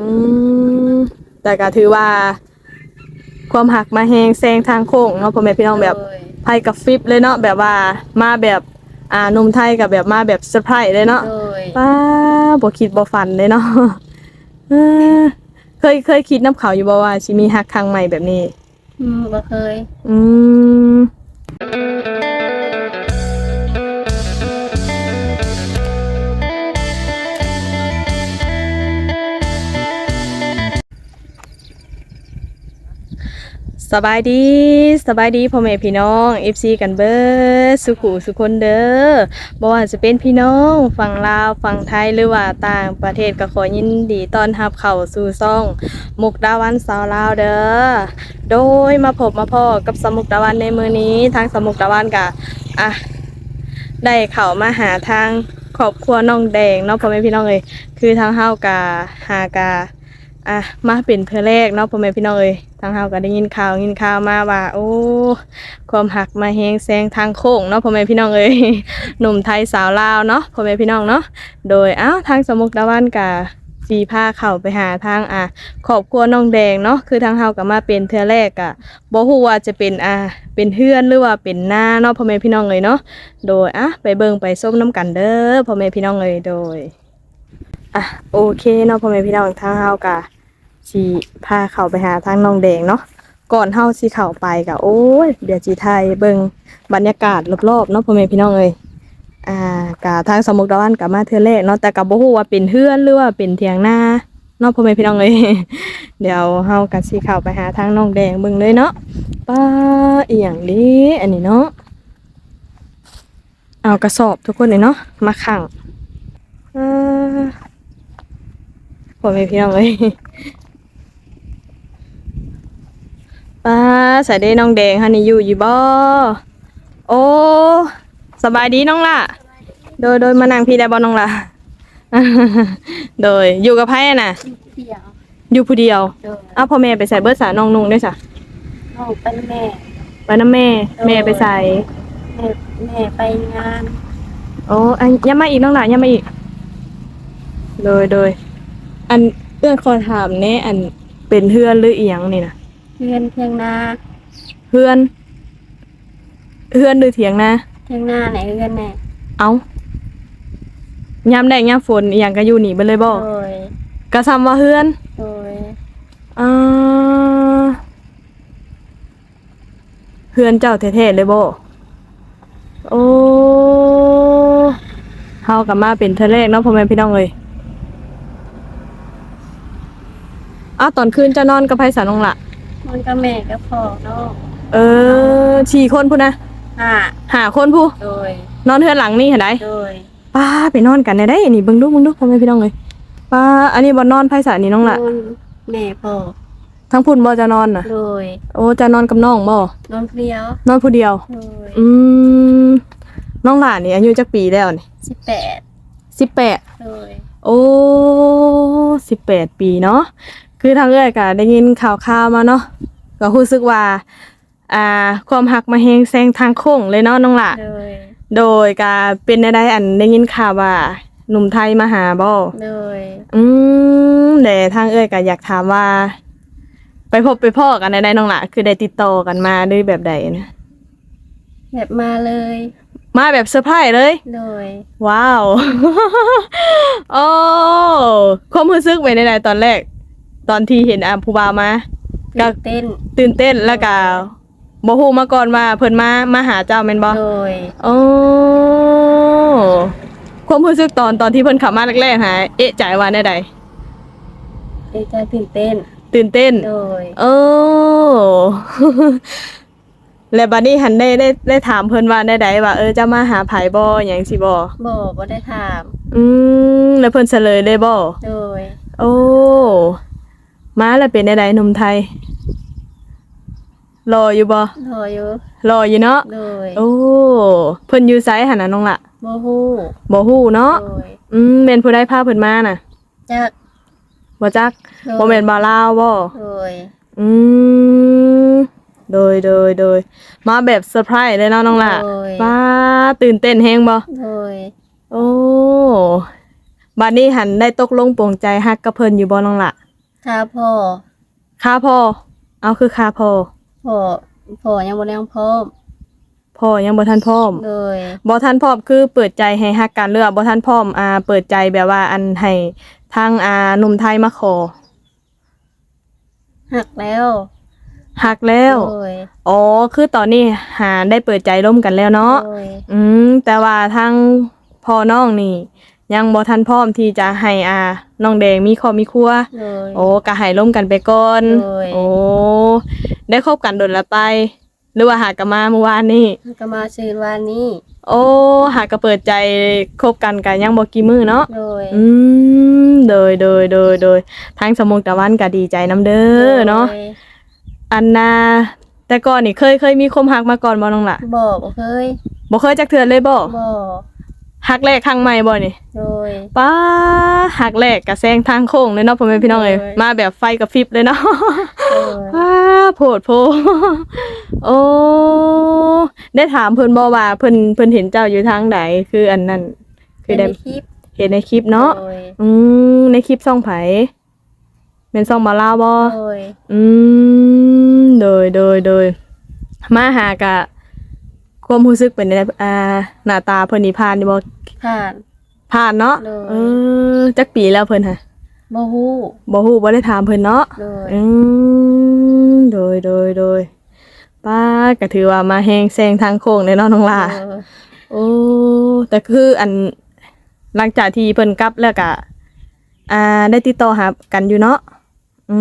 อืมแต่ก็ถือว่า ความหักมาแหงแซงทางโค้งเนาะพ่อแม่พี่น้องแบบโดยไพ่กับฟิปเลยเนาะแบบว่ามาแบบอ่าหนุ่มไทยกับแบบมาแบบเซอร์ไพรส์เลยเนาะโดยป้าบ่คิดบ่ฝันเลยเนาะเออเคยเคยคิดน้ำเขาอยู่บ่ว่าสิมีฮักครั้งใหม่แบบนี้ อืมบ่เคย อืม สบายดีสบายดีพ่อแม่พี่น้อง FC กันเบิดสุขุสุคนเด้อบ่ว่าจะเป็นพี่น้องฝั่งลาวฝั่งไทยหรือว่าต่างประเทศก็ขอยินดีต้อนรับเข้าสู่ซ่อง มุกดาวันสาวลาวเด้อโดยมาพบมาพ่อกับสมุกดาวันในมือนี้ทางสมุกดาวันกะอะได้เข้ามาหาทางครอบครัวน้องแดงเนาะพ่อแม่พี่น้องเอ้ยคือทางเฮากะหากะ อะมาเป็นเพื่อแรกเนาะพ่อแม่พี่น้องเอ้ยทางเฮาก็ได้ยินข่าวยินข่าวมาว่า โอ้ความหักมาแฮงแซงทางโค้งเนาะพ่อแม่พี่น้องเอ้ยหนุ่มไทยสาวลาวเนาะพ่อแม่พี่น้องเนาะโดยอ้าวทางสมุกดาวันกะสีพาเข้าไปหาทางอะครอบครัวน้องแดงเนาะคือทางเฮาก็มาเป็นเทือแรกอะบ่ฮู้ว่าจะเป็นอ่าเป็นเฮือนหรือว่าเป็นหน้าเนาะพ่อแม่พี่น้องเอ้ยเนาะโดยอะไปเบิ่งไปส้มน้ำกันเด้อพ่อแม่พี่น้องเอ้ยโดยอะโอเคเนาะพ่อแม่พี่น้องทางเฮาก็ สิพาเขาไปหาทางน้องแดงเนาะก่อนเฮาสิเข้าไปก็โอ้ยเดี๋ยวสิไทยเบิ่งบรรยากาศรอบๆเนาะพ่อแม่พี่น้องเอ้ยอ่ากะทางสมุกดาวันก็มาเทื่อแรกเนาะแต่ก็บ่ฮู้ว่าเป็นเฮือนหรือว่าเป็นเถียงนาเนาะพ่อแม่พี่น้องเอ้ยเดี๋ยวเฮากันสิเข้าไปหาทางน้องแดงเบิ่งเลยเนาะป้าอีหยังดีอันนี้เนาะเอากระสอบทุกคนเลยเนาะมาขังอ่าพ่อแม่พี่น้องเอ้ย ป้าใส่ได้น้องแดงฮันนี่อยู่อยู่บ่โอ้สบายดีน้องล่ะ โดยโดยมานั่งพี่ได้บ่น้องล่ะ โดยอยู่กับไผอะน่ะเที่ยวอยู่ผู้เดียวโดยอ้าวพ่อแม่ไปใส่เบิร์สาน้องนุ่งด้วยจ้ะน้องเป็นแม่ ไปน้ำแม่ แม่ไปใส่ แม่แม่ไปงานโอ้อันย่ามาอีกน้องหลานย่ามาอีกโดยโดยอันเอื้อนขอถามแน่อันเป็นเฮือนหรืออีหยังนี่นะ เพื่อนเพียงนาเฮือนเฮือนหรือเถียงนะเพียงนาไหนเพื่อนแม่เอายามแดงยามฝนอีหยังก็อยู่นี่เบิดเลยบ่โดยก็ซ้ำว่าเฮือน โดยอ่าเฮือนเจ้าแท้ๆเลยบ่โอ้เฮากลับมาเป็นเทอแรกเนาะพ่อแม่พี่น้องเอ้ยอ้าวตอนคืนจะนอนกับไผสานองละ มันก็แม่ก็พ่อน้องเออสี่คนพูนนะห้าหาคนผู้โดย นอนเทือนหลังนี่เห็นไดโดยป้าไปนอนกันได้ได้นี่เบิ่งดูเบิ่งดูพ่อแม่พี่น้องเอ้ยป้าอันนี้บ่นอนไผสานนี่น้องละนอนแม่พ่อทั้งพุ่นบ่จะนอนน่ะ โดยโอ้จะนอนกับน้องบ่นอนเดียวนอนผู้เดียว โดยอืมน้องหลานนี่อายุจักปีแล้วนี่สิบแปดสิบแปดโดยโอ้สิบแปดปีเนาะ คือทางเอ้อยก็ได้ยินข่าวข่าวๆมาเนาะก็รู้สึกว่า อ่า ความหักมาแหงแซงทางโค้งเลยเนาะน้องหละโดยโดยก็เป็นได้อันได้ยินข่าวว่าหนุ่มไทยมาหาบ่โดยอืมแต่ทางเอ้อยก็อยากถามว่า ไปพบไปพ่อกันได้น้องหละคือได้ติดต่อกันมาด้วยแบบใดนะแบบมาเลยมาแบบเซอร์ไพรส์เลยโดยว้าว โอ้ความรู้สึกเป็นยังไงตอนแรก ตอนที่เห็นอาผู้บ่าวมา ก็ตื่นเต้นตื่นเต้นแล้วก็บ่ฮู้มาก่อนว่าเพิ่นมามาหาเจ้าแม่นบ่โดยโอ้ความรู้สึกตอนตอนที่เพิ่นเข้ามาแรกๆหาเอะใจว่าแน่ใดดีใจตื่นเต้นตื่นเต้น โดยโอ้ แล้วบัดนี้หันได้ได้ได้ถามเพิ่นว่าแน่ใดว่าเออจะมาหาไผบ่หยังสิบ่บอกว่าได้ถาม อืมแล้วเพิ่นเฉลยเลยบ่โดย โอ้ มาแล้วเป็นได้หนุ่มไทยรออยู่บ่รออยู่รออยู่เนาะโดยโอ้เพิ่นอยู่ไสหั่นน่ะน้องละโมฮู้บ่ฮู้เนาะโดยอืมแม่นผู้ใดพาเพิ่นมาน่ะจักบ่จักโดยบ่แม่นบ่าวลาวบ่โดยอืมโดยโดยโดยมาแบบเซอร์ไพรส์เลยเนาะน้องละโดยว้าตื่นเต้นแฮงบ่โดยโอ้บัดนี้หันได้ตกลงปลงใจฮักกับเพิ่นอยู่บ่น้องละ ถ้าพ่อค่าพ่อ เอาคือค่าพ่อพ่อพ่อยังบ่ได้พร้อมพ่อยังบ่ทันพร้อมโดยบ่ทันพร้อมคือเปิดใจให้ฮักกันเลือกบ่ทันพร้อมอ่าเปิดใจแบบว่าอันให้ทางอ่าหนุ่มไทยมาขอหักแล้วฮักแล้วโดยอ๋อคือตอนนี้หาได้เปิดใจร่วมกันแล้วเนาะโดยอืมแต่ว่าทางพ่อน้องนี่ ยังบ่ทันพร้อมที่จะให้อ่าน้องแดงมีครอบมีครัว โดย โอ้ก็ให้ร่วมกันไปก่อน โดย โอ้ ได้คบกันโดนละไป หรือว่าหากนมาเมื่อวานนี้ก็มาซื้อวันนี้โอ้ หากก็เปิดใจคบกันกันยังบ่กี่มือเนาะ โดย อืมโดยโดยโดยโดยทางสมุกตะวันก็ดีใจน้ำเด้อเนาะโดยอันนาแต่ก่อนนี่เคยเคยมีคมหักมาก่อนบ่น้องล่ะบ่บ่เคยบ่เคยจักเทื่อเลยบ่บ่ หักแรกครั้งใหม่บ่นี่โดย ป้าหักแรกกะแซงทางโค้งเลยเนาะพ่อแม่พี่น้องเอ้ยโอ้ย มาแบบไฟกับฟิบเลยเนาะ โดยป้าโพดโพ โอ้ ได้ถามเพิ่นบ่ว่าเพิ่นเพิ่นเห็นเจ้าอยู่ทางใดคืออันนั้น คือได้เป็นในคลิปเห็นในคลิปเนาะ โดยอืมในคลิปซ่องไผเป็นซ่องมาลาวบ่โดยอืม โดยโดยโดยมาหากะ ความรู้สึกเป็นไงอ่าหน้าตาเพิ่นนี่ผ่านอยู่บ่ผ่าน ผ่านเนาะโดยเออจักปีแล้วเพิ่นฮะบ่ฮู้บ่ฮู้บ่ได้ถามเพิ่นเนาะโดยอืมโดยโดยโดยป้าก็ถือว่ามาแฮงแซงทางโค้งเลยเนาะน้องล่าเออโอ้แต่คืออันหลังจากที่เพิ่นกลับแล้วก็อ่าได้ติดต่อหากันอยู่เนาะอื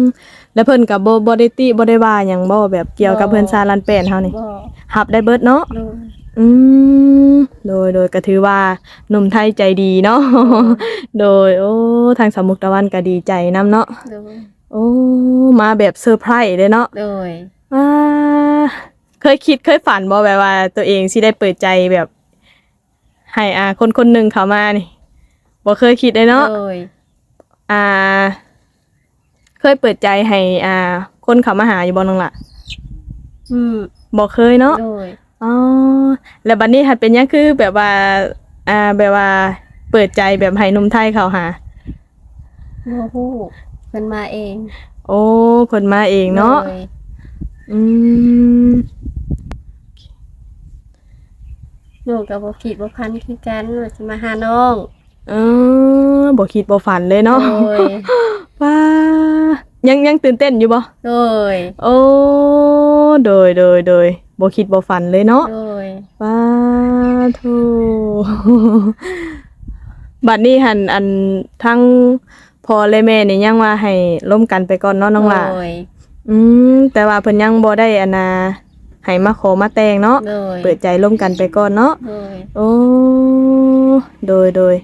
ม แล้วเพิ่นก็บ่บ่ได้ติบ่ได้ว่าหยังบ่แบบเกี่ยวกับเพิ่นซาลันแป้นเฮานี่บ่รับได้เบิดเนาะโดยอืมโดยโดยก็ถือว่าหนุ่มไทยใจดีเนาะโดยโอ้ทางสามมุกตะวันก็ดีใจนํเนาะโดยโอ้มาแบบเซอร์ไพรส์เลยเนาะโดยอ่าเคยคิดเคยฝันบ่แบบว่า ตัวเองสิได้เปิดใจแบบ ให้อ่าคนคนหนึ่งเขามานี่บ่เคยคิดเลยเนาะโดยอ่า เคยเปิดใจให้อ่า คนเขามาหาอยู่บ่น้องล่ะอืมบ่เคยเนาะโดยอ๋อแล้วบัดนี้หัดเป็นหยังคือแบบว่า อ่าแบบว่า เปิดใจแบบให้หนุ่มไทยเขาหา บ่ฮู้เพิ่นมาเองโอ้เพิ่นมาเองเนาะ โดยอืมน้องก็บ่คิดบ่พันคือกันว่าสิมาหาน้อง เออบ่คิดบ่ฝันเลยเนาะโดยว้ายังยังตื่นเต้นอยู่บ่โดยโอ้โดยโดยโดยบ่คิดบ่ฝันเลยเนาะโดยว้าโธ่บัดนี้หันอันทั้งพ่อและแม่นี่ยังว่าให้ร่วมกันไปก่อนเนาะน้องหล่ะโดย อืมแต่ว่าเพิ่นยังบ่ได้อันนา ให้มาขอมาแต่งเนาะโดยเปิดใจร่วมกันไปก่อนเนาะโดยโอ้โดยโดย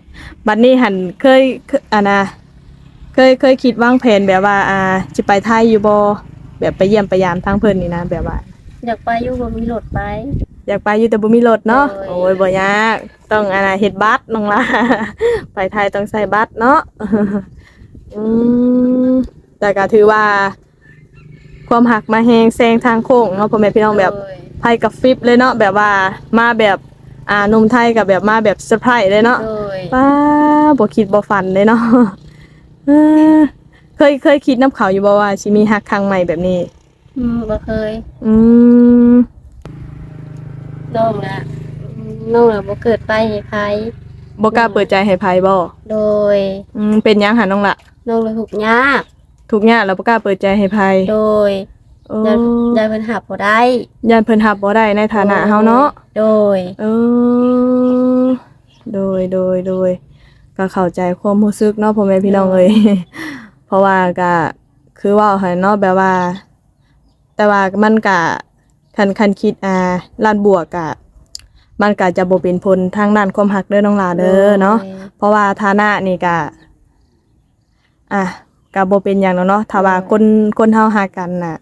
บัดนี้หันเคยเคยอันนะเคยเคยคิดวางแผนแบบว่า อ่าสิไปไทยอยู่บ่แบบไปเยี่ยมไปยามทางเพิ่นนี่นะแบบว่า อยากไปอยู่บ่มีรถไป อยากไปอยู่แต่บ่มีรถเนาะโอ้โอ้ยยบ่ยากต้องอันน่ะเฮ็ดบัตรน้องล่ะไปไทยต้องใส่บัตรเนาะอืมแต่ก็ถือว่า ความหักมาแฮงแซงทางโค้งเนาะพ่อแม่พี่น้องแบบโดยไทยกับฟิปเลยเนาะแบบว่ามาแบบอ่าหนุ่มไทยกับแบบมาแบบเซอร์ไพรส์เลยเนาะโดยป้าบ่คิดบ่ฝันเลยเนาะเออเคยเคยคิดน้ำเขาอยู่บ่ว่าสิมีฮักครั้งใหม่แบบนี้ อืมบ่เคย อืมน้องน่ะอืมน้องน่ะบ่เกิดไปให้ใครบ่กล้าเปิดใจให้ไผบ่โดย อืมเป็นหยังหาน้องละน้องเลยทุกข์ยาก ทุกอย่างแล้วบ่กล้าเปิดใจให้ไผโดยโอ้ยายยายเพิ่นหับบ่ได้ย่านเพิ่นรับบ่ได้ในฐานะเฮาเนาะ โดย เออโดยโดยโดยก็เข้าใจความรู้สึกเนาะพ่อแม่พี่น้องเอ้ย เพราะว่าก็คือเว่าให้เนาะแบบว่า แต่ว่ามันก็คันคันคิดอ่าล้านบวกก็มันก็จะบ่เป็นผลทางด้านความรักเด้อน้องหลาเด้อเนาะ เพราะว่าฐานะนี่ก็อะ ก็บ่เป็นหยังแล้วเนาะถ้าว่าคนคนเฮาหากันน่ะ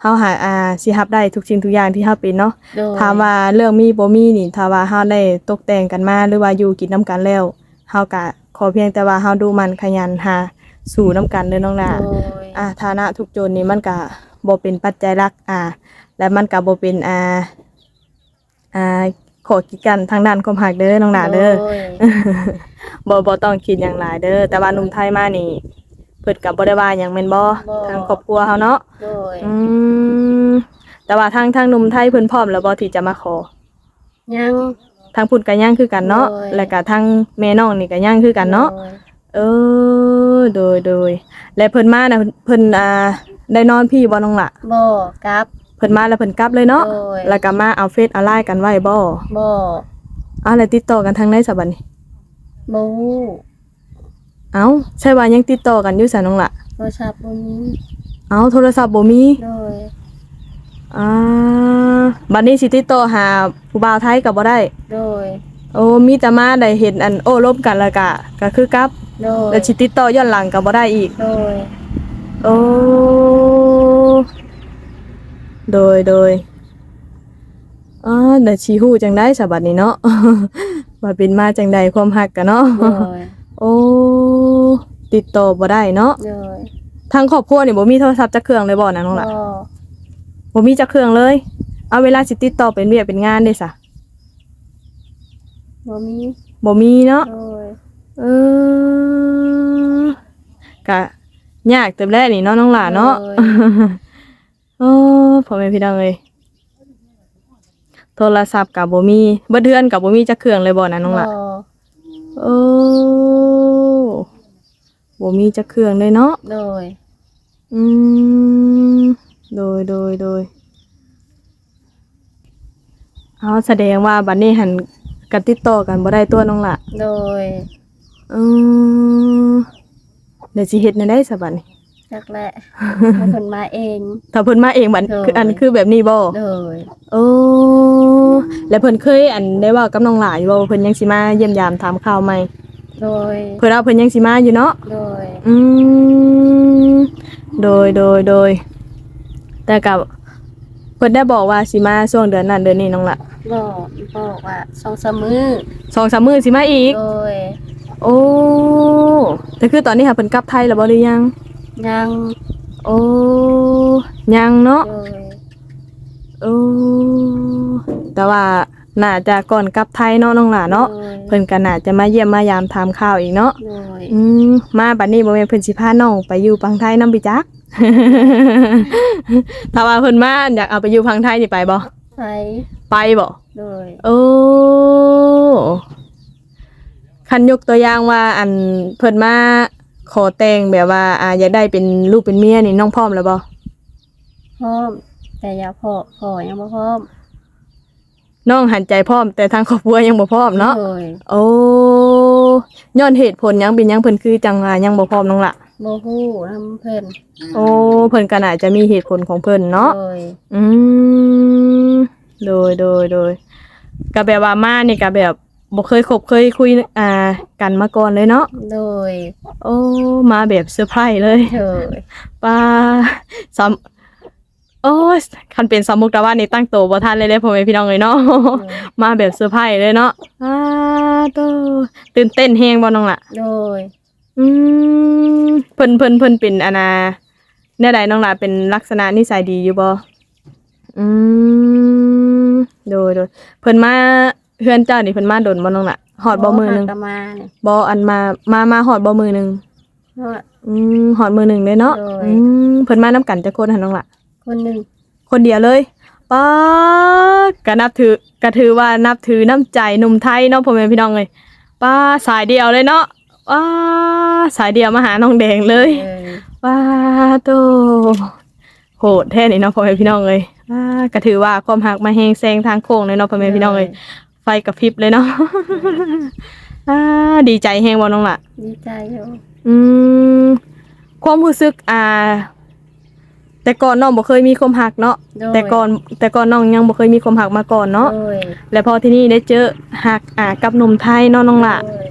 เฮาหาอ่าสิรับได้ทุกสิ่งทุกอย่างที่เฮาเป็นเนาะโดยถามว่าเรื่องมีบ่มีนี่ถ้าว่าเฮาได้ตกแต่งกันมาหรือว่าอยู่กินนํกันแล้วเฮาก็ขอเพียงแต่ว่าเฮาดูมันขยันหาสู่นํกันเด้อน้องหลาโดยอ่าฐานะทุกโจรนี่มันก็บ่เป็นปัจจัยหลักอ่า และมันก็บ่เป็นอ่าอ่าขอกีดกันทางด้านความหักเด้อน้องหลาเด้อโดย บ่บ่ต้องคิดอย่างหลายเด้อแต่ว่าหนุ่มไทยมานี่พิ่นก็บ่ได้ว่าหยังแม่นบ่ ทางครอบครัวเฮาเนาะโดยอืมแต่ว่าทางทางหนุ่มไทยเพิ่นพร้อมแล้วบ่ที่จะมาขอ ยัง ทางพุ่นก็ย่างคือกันเนาะโดยแล้วก็ทางแม่น้องนี่ก็ย่างคือกันเนาะ โดยเออ โดยโดย และเพิ่นมาน่ะเพิ่นอ่าได้นอนพี่บ่น้องล่ะ บ่กลับ เพิ่นมาแล้วเพิ่นกลับเลยเนาะโดยแล้วก็มาเอาเฟซเอาไลน์กันไว้บ่บ่ อ้าวแล้วติดต่อกันทางไหนซะบัดนี้ บ่ฮู้เอ้าใช่ว่ายังติดต่อกันอยู่ซะน้องล่ะโทรศัพท์บ่มีเอ้าโทรศัพท์บ่มีโดยอ่าบัดนี้สิติดต่อหาผู้บ่าวไทยก็บ่ได้ โดยโอ้มีแต่มาได้เห็นอันโอ้ลบกันแล้วก็ก็คือกลับโดยแล้วสิติดต่อย้อนหลังก็บ่ได้อีก โดยโอ้ โดยโดยอ๋อเดี๋ยวชีฮู้จังได้สบัดนี้เนาะ ว่าเป็นมาจังใดความหักกันเนาะโดยโอ้ติดต่อบ่ได้เนาะโดยทางครอบครัวนี่บ่มีโทรศัพท์จักเครื่องเลยบ่นะน้องล่ะบ่บ่มีจักเครื่องเลย เอาเวลาสิติดต่อเป็นเวียกเป็นงานเด้ซะบ่มีบ่มีเนาะโดยเออกะยากเต็มแรกนี่เนาะน้องหลานเนาะโดยโอ้พ่อแม่พี่น้องเอ้ย โทรศัพท์กับบ่มีเบ่เดือนกับบ่มีจักเครื่องเลยบ่นะน้องหลานบ่โอ้บ่มีจักเครื่องเลยเนาะโดยอืมโดยโดยโดยเอาแสดงว่าบัดนี้หันกันติดต่อกันบ่ได้ตัวน้องหละโดยอืมเดี๋ยวสิเฮ็ดในได้ซะบัดนี้ จักแหละให้เพิ่นมาเอง ถ้าเพิ่นมาเองบัดโดย คืออันคือแบบนี้บ่โดยโอ้แล้วเพิ่นเคยอันได้เว่ากับน้องหลายอยู่บ่ว่าเพิ่นยังสิมาเยี่ยมยามถามข่าวใหม่โดยเพิ่นว่าเพิ่นยังสิมาอยู่เนาะ โดยอืมโดยโดยโดย แต่กับเพิ่นได้บอกว่าสิมาช่วงเดือนนั้นเดือนนี้น้องละบอกบอกว่าสองสามมื้อสองสามมื้อสิมาอีก โดยโอ้แต่คือตอนนี้ค่ะเพิ่นกลับไทยแล้วบ่หรือยัง ยังโอ้ยังเนาะโดยโอ้แต่ว่าน่าจะก่อนกลับไทยเนาะน้องหล่าเนาะโดยเพิ่นก็น่าจะมาเยี่ยมมายามถามข่าวอีกเนาะโดยอืมมาบัดนี้บ่แม่นเพิ่นสิพาน้องไปอยู่พังไทยนำบิจัก ถ้าว่าเพิ่นมาอยากเอาไปอยู่พังไทยนี่ไปบ่ไปไปบ่โดยโอ้คันยกตัวอย่างว่าอันเพิ่นมา ขอแต่งแบบว่าอ่าอยากได้เป็นลูกเป็นเมียนี่น้องพร้อมแล้วบ่พร้อม แต่อย่าพอพอยังบ่พร้อมน้องหันใจพร้อม แต่ทางครอบครัวยังบ่พร้อมเนาะโดยโอ้ย้อนเหตุผลหยังเป็นหยังเพิ่นคือจังว่ายังบ่พร้อมน้องละบ่ฮู้นำเพิ่นโอ้เพิ่นก็น่าจะมีเหตุผลของเพิ่นเนาะโดยอืมโดยโดยโดยก็แบบว่ามานี่ก็แบบ บ่เคยคบเคยคุยอ่ากันมาก่อนเลยเนาะ โดยโอ้ มาแบบเซอร์ไพรส์เลยโดยป้าสามโอ้ยคันเป็นสามมุกตะวันนี่ตั้งโตวบ่ทันเลยเด้พ่อแม่พี่น้องเลยเนาะ มาแบบเซอร์ไพรส์เลยเนาะอ้าโตตื่นเต้นแฮงบ่น้องล่ะ โดยอืมเพิ่นเพิ่นเพิ่นเป็นอนาแน่ใดน้องล่ะเป็นลักษณะนิสัยดีอยู่บ่อืมโดยโดยเพิ่นมา เฮือนเจ้านี่เพิ่นมาโดนบ่น้องล่ะฮอดบ่มือหนึงหักกะมาเนี่ยบ่อันมามามาฮอดบ่มือหนึงเพราะว่า อืมหอดมือหนึ่งเลยเนาะโดย อืมเพิ่นมาน้ำกันจะคนหันน้องละคนหนึงคนเดียวเลยป้ากะนับถือกะถือว่านับถือน้ำใจหนุ่มไทยเนาะพ่อแม่พี่น้องเลยป้าสายเดียวเลยเนาะป้าสายเดียวมาหาน้องแดงเลยเออป้าโตโหดแท้นี่เนาะพ่อแม่พี่น้องเลยป้ากะถือว่าความหักมาแหงแซงทางโค้งเลยเนาะพ่อแม่พี่น้องเลย ไฟกระพริบเลยเนาะ อ่าดีใจแฮงบ่น้องละดีใจอยู่อืมความรู้สึกอ่า แต่ก่อนน้องบ่เคยมีความหักเนาะโดยแต่ก่อนแต่ก่อนน้องยังบ่เคยมีความหักมาก่อนเนาะโดยแล้วพอที่นี่ได้เจอหักอ่ากับหนุ่มไทยเนาะน้องละโดย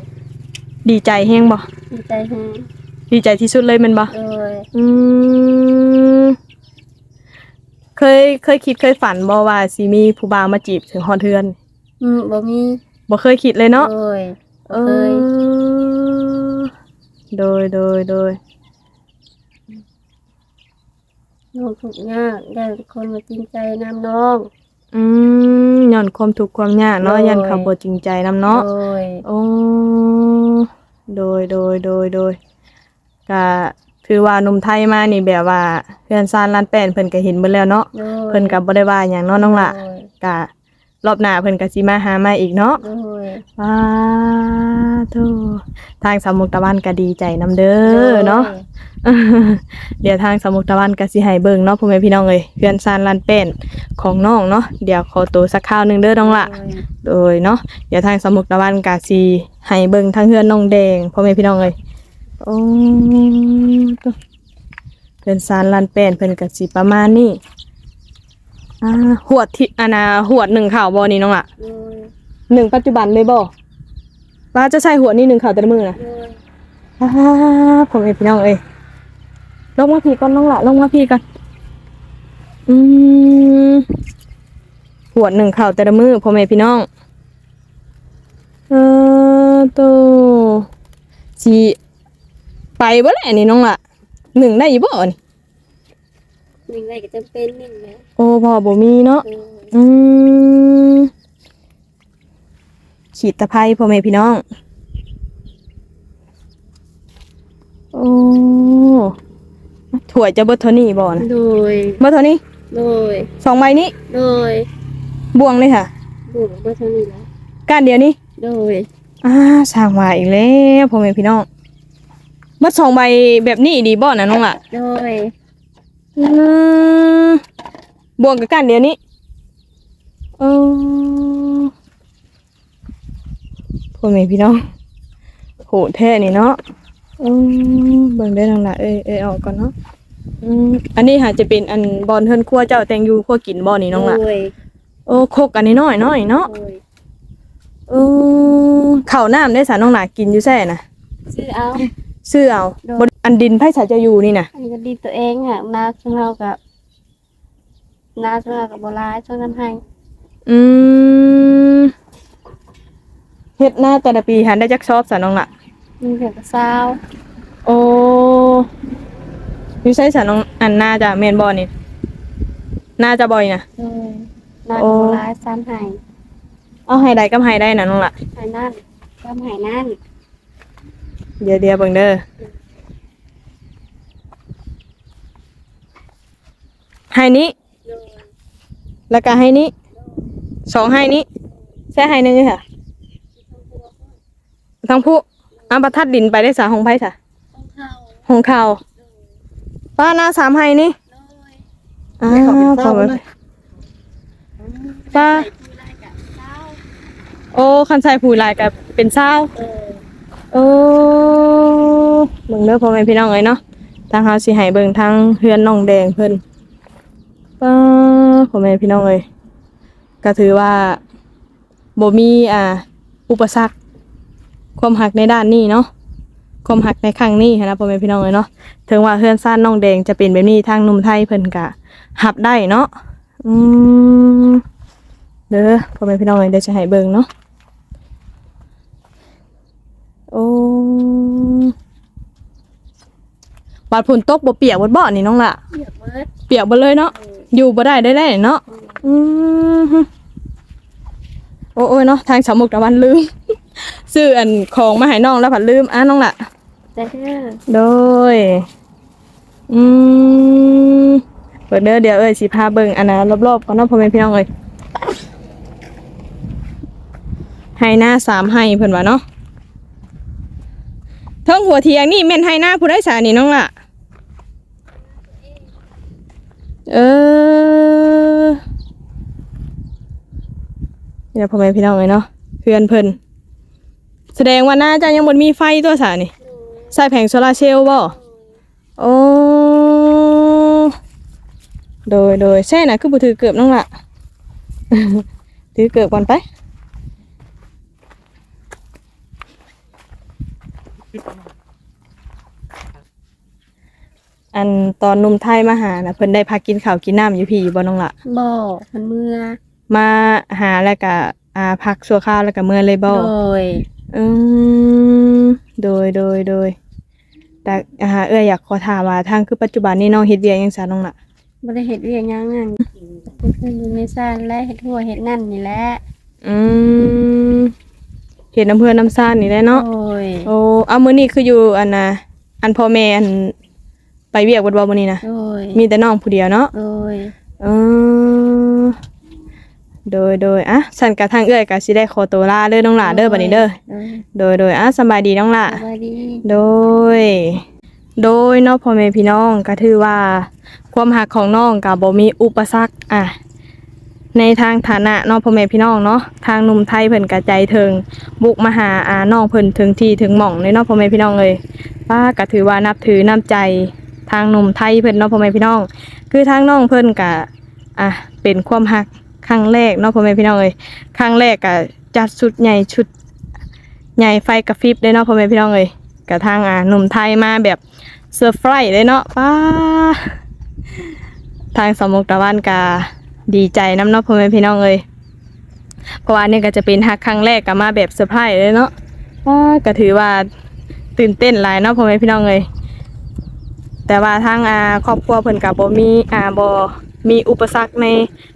ดีใจแฮงบ่ดีใจแฮงดีใจที่สุดเลยแม่นบ่ โดยอืมเคยเคยคิดเคยฝันบ่ว่าสิมีผู้บ่าวมาจีบถึงฮอดเทือน อืมบ่มีบ่เคยคิดเลยเนาะโดยเอเคยอโดยโดยโดยน้องทุกข์ยากได้คนมาจริงใจนำน้องอืมย้อนความทุกข์ความยากเนาะโดยยันเขาบ่จริงใจนำเนาะ โดยโอ้โดยโดยโดยโดยก็ถือว่าหนุ่มไทยมานี่แบบว่าเพื่อนซานลานแป้นเพิ่นก็เห็นเบิดแล้วเนาะโดยเพิ่นก็บ่ได้ว่าหยังเนาะน้องละโดย ก็ รอบหน้าเพิ่นก็สิมาหามาอีกเนาะโดยว้าโธ่ทางสามมุกตะวันก็ดีใจนํเด้อเนาะ เดี๋ยวทางสามมุกตะวันก็สิให้เบิ่งเนาะพ่อแม่พี่น้องเอ้ยเพื่อนซานลานแป้นของน้องเนาะเดี๋ยวขอตัวสักคราวหนึงเด้อน้องละโดยโดยเนาะเดี๋ยวทางสมุกตะวันกาซีให้เบิ่งทางเฮือนน้องแดงพ่อแม่พี่น้องเลยโอ้ตัวเพิ่นสารลันแป้นเพิ่นก็สิประมาณนี้ อ่าหวดที่อานาหวดหนึ่งข่าวบ่นี่น้องล่ะโดยหนึ่งปัจจุบันเลยบ่ว่าจะใส่หัวดนี่หนึ่งข่าวแต่ละมือนะโดยอ่าพ่อแม่พี่น้องเอ้ยลงมาพี่ก่อนน้องล่ะลงมาพี่ก่อนอืมหวดหนึ่งข่าวแต่ละมือพ่อแม่พี่น้องเออโตสิไปบ่แหละนี่น้องละหนึ่งได้อยู่บ่นี่ห นึ่งได้ก็จำเป็นหนึ่งนะโอ้พ่อบ่มีเนาะโดยอืมขีดตะไคร้พ่อแม่พี่น้อง โอ้ถั่วยจะเบิดเท่านี้บ่นะโดย เบิดเท่านี้โดย สองใบนี้โดยบวงเลยค่ะ บุกมาเท่านี้แล้วก้านเดียวนี้โดย อ่าสร้างว่าอีกแล้วพ่อแม่พี่น้องเบิดสองใบแบบนี้ดีบ่นะน้องล่ะ โดย อืมบวกกับกันเดี๋ยวนี้เออพ่อแม่พี่น้องโหแท้นี่เนาะอืมเบิ่งได้ทางละเอ้ยเอ้ยออกก่อนเนาะอืมอันนี้ค่ะจะเป็นอันบอลเทินครัวเจ้าแตงอยูครัวกินบ่นี่น้องละโดยโอ้โคกอันนี้น้อยน้อยเนาะโดยเออข้าวน้ำได้สารน้องหนากินอยู่แซ่น่ะ ซื้อเอา ซื้อเอาโดยบน อันดินไผ่สาจะอยู่นี่น่ะอันนี้ก็ดีตัวเองอะนาช่วงเรากับนาช่วงเรากับโบราณช่วงนั้นให้อืมเฮ็ดหน้าแต่ละปีหันได้จักชอบสารน้องละมีเพียงกับซาวโอ้อยู่ใช้สารน้องอันน่าจะเมนบอนี่น่าจะบ่อยนะโดยนาโอ้กับโบราณซ้ำให้เอาให้ได้ก็ให้ได้นะน้องละให้นั่นซ้ำให้นั่นเดี๋ยวเดี๋ยวเบิ่งเด้อ ให้นี้โดยแล้วก็ให้นี้สองให้นี้แค่ให้หนึงเลยค่ะทั้งผู้อาประทัดดินไปได้สาของไผ่ค่ะต้องเข้าของเขาป้าหน้าสามให้นี่โดยอ่าขอบคุณป้าใส่ผู้ไล่กับซาวโอ้คันใส่ผู้ลายกับเป็นเศร้าเออโอ้เบิ่งเด้อพ่อแม่พี่น้องเอ้ยเนาะทางเฮาสิให้เบิ่งทางเฮือนน้องแดงเพิ่น ป้าพ่อแม่พี่น้องเอ้ยก็ถือว่าบ่มีอ่า อุปสรรค ความหักในด้านนี้เนาะความหักในครั้งนี้นะพ่อแม่พี่น้องเอ้ยเนาะถึงว่าเฮือนซ่านน้องแดงจะเป็นแบบนี้ทางหนุ่มไทยเพิ่นก็หับได้เนาะอืมเด้อพ่อแม่พี่น้องเอ้ยเดี๋ยวจะให้เบิ่งเนาะโอ้ บาดฝนตกบ่เปียกบ่บ่นี่น้องล่ะเหยียบเบิดเปียกบ่เลยเนาะเอออยู่บ่ได้ได้ได้เนาะ อืมฮึโอ้โอ้ยเนาะทางสามมุกตะวันลืม ซื้ออันของมาให้น้องแล้วผัดลืมอะน้องล่ะแต่เด้อโดย อืมเปิดเด้อเดี๋ยวเอ้ยสิพาเบิ่งอันนะรอบๆก่อนเนาะพ่อแม่พี่น้องเอ้ยให้หน้าสามให้เพิ่นว่าเนาะเทิงหัวเทียงนี่แม่นให้หน้าผู้ได้สานี่น้องล่ะ เออนี่นะพ่อแม่พี่น้องเอ้ยเนาะเพื่อนเพิ่นแสดงว่าน่าจะยังบ่มีไฟตัวสานี่ใส่แผงโซลาเซลล์บ่โอ้โดยโดยแช่นะคือบ่ถือเกือบน้องละถือเกือบก่อนไป อันตอนหนุ่มไทยมาหาน่ะเพิ่นได้พักกินข้าวกินน้ำอยู่พี่บ่น้องละบ่มันเมื่อมาหาแล้วก็อ่าพักชั่วคราวแล้วก็เมื่อเลยบ่โดยอืมโดยโดยโดยแต่อ่าเอ้ยอยากขอถามว่าทางคือปัจจุบันนี้น้องเฮ็ดเวียกหยังซะน้องล่ะบ่ได้เฮ็ดเวียกหยังนั่นคืออยู่ในซ่านและเฮ็ดหัวเฮ็ดนั่นนี่แหละอืมเฮ็ดน้ำเพื่อนน้ำซ่านนี่แหละเนาะโอ้ยโอ้เอามื้อนี้คืออยู่อันน่ะอันพ่อแม่อัน ไปเวียกบ่บ่มื้อนี้นะโดยมีแต่น้องผู้เดียวเนาะโดยเออโดยโดยอะฉันกับทางเอื้อยก็สิได้ขอตัวลาเด้อน้องหล่าเด้อบัดนี้เด้อโดยโดยโดยอะสำบายดีน้องหล่า สวัสดี โดย โดยเนาะพ่อแม่พี่น้องก็ถือว่า ความหักของน้องก็บ่มีอุปสรรคอะในทางฐานะเนาะพ่อแม่พี่น้องเนาะทางหนุ่มไทยเพิ่นกระใจถึงบุกมาหาอาน้องเพิ่นถึงที่ถึงหม่องเลยเนาะพ่อแม่พี่น้องเลยป้าก็ถือว่านับถือน้ำใจ ทางหนุ่มไทยเพิ่นเนาะพ่อแม่พี่น้อง คือทางน้องเพิ่นก็อะเป็นความหักครั้งแรกเนาะพ่อแม่พี่น้องเลยครั้งแรกก็จัดชุดใหญ่ชุดใหญ่ไฟกระพริบเลยเนาะพ่อแม่พี่น้องเลยกับทางอะหนุ่มไทยมาแบบเซอร์ไพรส์เลยเนาะป้าทางสมุกตะวันกาดีใจน้ำเนาะพ่อแม่พี่น้องเลยเพราะว่านี่ก็จะเป็นฮักครั้งแรกก็มาแบบเซอร์ไพรส์เลยเนาะว้าก็ถือว่าตื่นเต้นหลายเนาะพ่อแม่พี่น้องเลย แต่ว่าทางอาครอบครัวเพิ่นกับบ่มีอาบ่มีอุปสรรคใน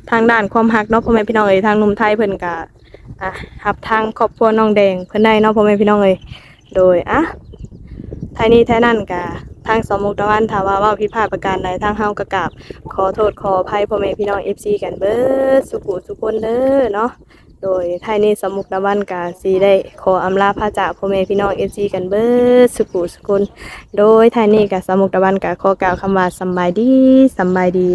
ทางด้านความฮักเนาะพ่อแม่พี่น้องเอ้ยทางหนุ่มไทยเพิ่นก็อะรับทางครอบครัวน้องแดงเพิ่นได้เนาะพ่อแม่พี่น้องเอ้ยโดยอะท้ายนี้ท้ายนั่นกะทางสมมุกตะวันถามว่าว่าผิดพลาดประการใดทางเฮากระกาบขอโทษขออภัยพ่อแม่พี่น้อง FC กันเบิดสุขุสุคนเด้อเนาะ โดยท้ายนี้สมุกตะวันกาซีได้ขออำลาพระจากพ่อแม่พี่น้องเอซีกันเบิดสุขุสุลโดยท้ายนี้กะสมุกตะวันกาขอกล่าวคำว่าสำบายดีสำบายดี